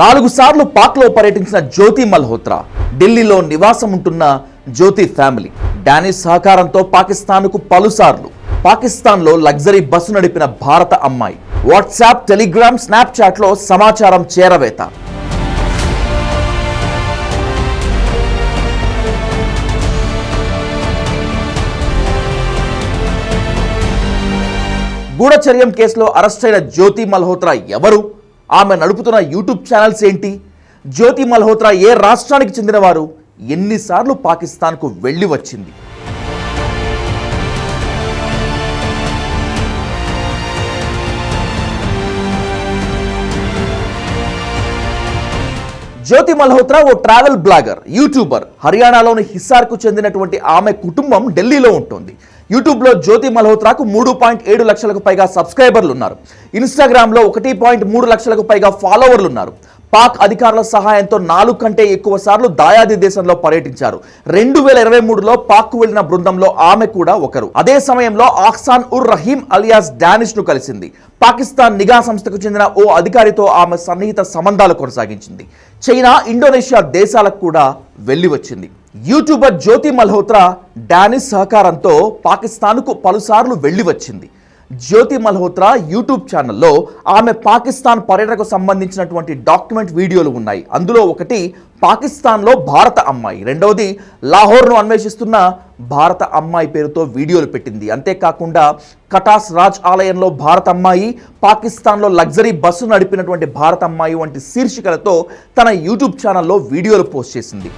నాలుగు సార్లు పాక్లో పర్యటించిన జ్యోతి మల్హోత్రా ఢిల్లీలో నివాసం ఉంటున్న జ్యోతి ఫ్యామిలీ డానిష్ సహకారంతో పాకిస్తాన్కు పలుసార్లు పాకిస్తాన్లో లగ్జరీ బస్సు నడిపిన భారత అమ్మాయి. వాట్సాప్ టెలిగ్రామ్ స్నాప్చాట్లో సమాచారం చేరవేత. గూఢచర్యం కేసులో అరెస్టైన జ్యోతి మల్హోత్రా ఎవరు? ఆమె నడుపుతున్న యూట్యూబ్ ఛానల్స్ ఏంటి? జ్యోతి మల్హోత్రా ఏ రాష్ట్రానికి చెందినవారు? ఎన్నిసార్లు పాకిస్తాన్కు వెళ్ళి వచ్చింది? జ్యోతి మల్హోత్రా ఓ ట్రావెల్ బ్లాగర్ యూట్యూబర్. హర్యానాలోని హిస్సార్కు చెందినటువంటి ఆమె కుటుంబం ఢిల్లీలో ఉంటుంది. యూట్యూబ్లో జ్యోతి మల్హోత్రాకు మూడు పాయింట్ ఏడు లక్షలకు పైగా సబ్స్క్రైబర్లు ఉన్నారు. ఇన్స్టాగ్రామ్లో ఒకటి పాయింట్ మూడు లక్షలకు పైగా ఫాలోవర్లు ఉన్నారు. పాక్ అధికారుల సహాయంతో నాలుగు కంటే ఎక్కువ సార్లు దాయాది దేశంలో పర్యటించారు. రెండు వేల ఇరవై మూడులో పాక్ వెళ్ళిన బృందంలో ఆమె కూడా ఒకరు. అదే సమయంలో ఆక్సాన్ ఉర్ రహీం అలియాస్ డానిష్ను కలిసింది. పాకిస్తాన్ నిఘా సంస్థకు చెందిన ఓ అధికారితో ఆమె సన్నిహిత సంబంధాలు కొనసాగించింది. చైనా ఇండోనేషియా దేశాలకు కూడా వెళ్ళి వచ్చింది యూట్యూబర్ జ్యోతి మల్హోత్రా డానిష్ సహకారంతో పాకిస్తాన్కు పలుసార్లు వెళ్ళి వచ్చింది జ్యోతి మల్హోత్రా యూట్యూబ్ ఛానల్లో ఆమె పాకిస్తాన్ పర్యటనకు సంబంధించినటువంటి డాక్యుమెంట్ వీడియోలు ఉన్నాయి. అందులో ఒకటి పాకిస్తాన్లో భారత అమ్మాయి. రెండవది లాహోర్ను అన్వేషిస్తున్న భారత అమ్మాయి పేరుతో వీడియోలు పెట్టింది. అంతేకాకుండా కటాస్ రాజ్ ఆలయంలో భారత అమ్మాయి పాకిస్తాన్లో లగ్జరీ బస్సు నడిపినటువంటి భారత అమ్మాయి వంటి శీర్షికలతో తన యూట్యూబ్ ఛానల్లో వీడియోలు పోస్ట్ చేసింది.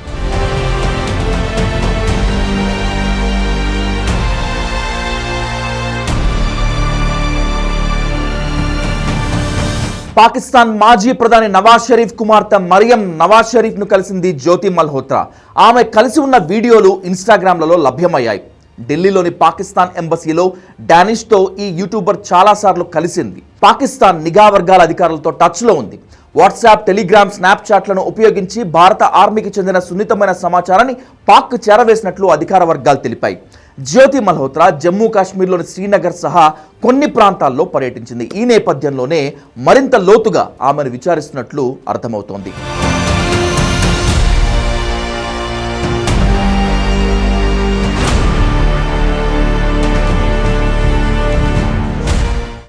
పాకిస్తాన్ మాజీ ప్రధాని నవాజ్ షరీఫ్ కుమార్తె మరియం నవాజ్ షరీఫ్ను కలిసింది జ్యోతి మల్హోత్రా. ఆమె కలిసి ఉన్న వీడియోలు ఇన్స్టాగ్రామ్లలో లభ్యమయ్యాయి. ఢిల్లీలోని పాకిస్తాన్ ఎంబసీలో డానిష్తో ఈ యూట్యూబర్ చాలాసార్లు కలిసింది. పాకిస్తాన్ నిఘా వర్గాల అధికారులతో టచ్లో ఉంది. వాట్సాప్ టెలిగ్రామ్ స్నాప్చాట్లను ఉపయోగించి భారత ఆర్మీకి చెందిన సున్నితమైన సమాచారాన్ని పాక్ చేరవేసినట్లు అధికార వర్గాలు తెలిపాయి. జ్యోతి మల్హోత్రా జమ్మూ కాశ్మీర్లోని శ్రీనగర్ సహా కొన్ని ప్రాంతాల్లో పర్యటించింది. ఈ నేపథ్యంలోనే మరింత లోతుగా ఆమెను విచారిస్తున్నట్లు అర్థమవుతోంది.